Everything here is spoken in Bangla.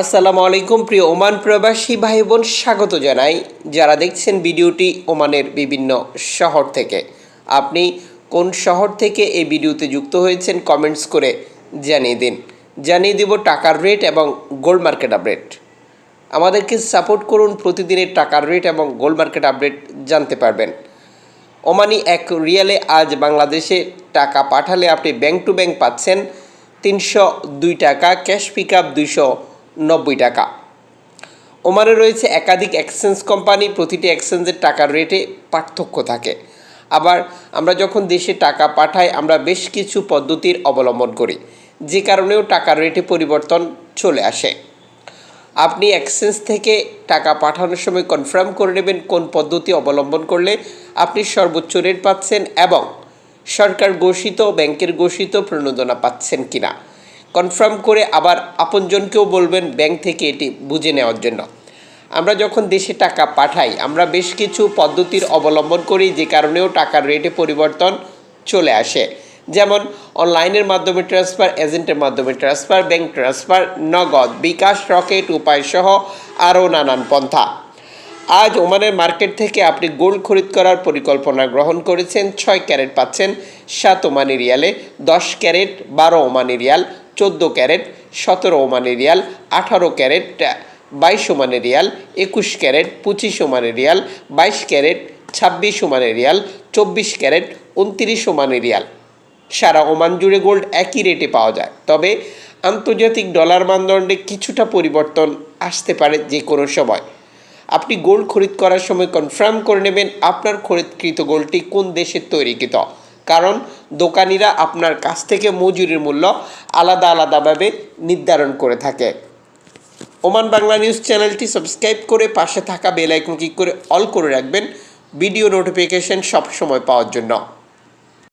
আসসালামু আলাইকুম প্রিয় ওমান প্রবাসী ভাই বোন স্বাগত জানাই। যারা দেখছেন ভিডিওটি ওমানের বিভিন্ন শহর থেকে। আপনি কোন শহর থেকে এই ভিডিওতে যুক্ত হয়েছেন কমেন্টস করে জানিয়ে দিন। জানিয়ে দিব টাকার রেট এবং গোল্ড মার্কেট আপডেট। আমাদেরকে সাপোর্ট করুন, প্রতিদিনের টাকার রেট এবং গোল্ড মার্কেট আপডেট জানতে পারবেন। ওমানি এক রিয়ালে আজ বাংলাদেশে টাকা পাঠালে আপনি ব্যাংক টু ব্যাংক পাচ্ছেন তিনশো দুই টাকা, ক্যাশ পিক আপ দুইশো নব্বই টাকা। ওমানে রয়েছে একাধিক এক্সচেঞ্জ কোম্পানি প্রতিটি এক্সচেঞ্জের টাকার রেটে পার্থক্য থাকে। আবার আমরা যখন দেশে টাকা পাঠাই, আমরা বেশ কিছু পদ্ধতির অবলম্বন করি, যে কারণেও টাকার রেটে পরিবর্তন চলে আসে। আপনি এক্সচেঞ্জ থেকে টাকা পাঠানোর সময় কনফার্ম করে নেবেন কোন পদ্ধতি অবলম্বন করলে আপনি সর্বোচ্চ রেট পাচ্ছেন এবং সরকার ঘোষিত, ব্যাংকের ঘোষিত প্রণোদনা পাচ্ছেন কিনা। কনফার্ম করে আবার আপনজনকেও বলবেন ব্যাংক থেকে এটি বুঝে নেওয়ার জন্য। আমরা যখন দেশে টাকা পাঠাই, আমরা বেশ কিছু পদ্ধতির অবলম্বন করি যে কারণেও টাকার রেটে পরিবর্তন চলে আসে। যেমন অনলাইনের মাধ্যমে ট্রান্সফার এজেন্টের মাধ্যমে ট্রান্সফার ব্যাংক ট্রান্সফার নগদ, বিকাশ, রকেট, উপায় সহ আরও নানান পন্থা। আজ ওমানের মার্কেট থেকে আপনি গোল্ড খরিদ করার পরিকল্পনা গ্রহণ করেছেন, ছয় ক্যারেট পাচ্ছেন সাত ওমানি রিয়ালে, দশ ক্যারেট বারো ওমানি রিয়াল চোদ্দ ক্যারেট, সতেরো ওমানি রিয়াল, আঠারো ক্যারেট, বাইশ ওমানি রিয়াল, একুশ ক্যারেট, পঁচিশ ওমানি রিয়াল, বাইশ ক্যারেট, ছাব্বিশ ওমানি রিয়াল, চব্বিশ ক্যারেট, উনত্রিশ ওমানি রিয়াল। সারা ওমান জুড়ে গোল্ড একই রেটে পাওয়া যায়। তবে আন্তর্জাতিক ডলার মানদণ্ডে কিছুটা পরিবর্তন আসতে পারে যে কোনো সময়। আপনি গোল্ড খরিদ করার সময় কনফার্ম করে নেবেন আপনার খরিদকৃত গোল্ডটি কোন দেশের তৈরিকৃত। কারণ দোকানিরা আপনার কাছ থেকে মজুরির মূল্য আলাদা আলাদাভাবে নির্ধারণ করে থাকে। ওমান বাংলা নিউজ চ্যানেলটি সাবস্ক্রাইব করে পাশে থাকা বেল আইকন ক্লিক করে অল করে রাখবেন। ভিডিও নোটিফিকেশন সবসময় পাওয়ার জন্য।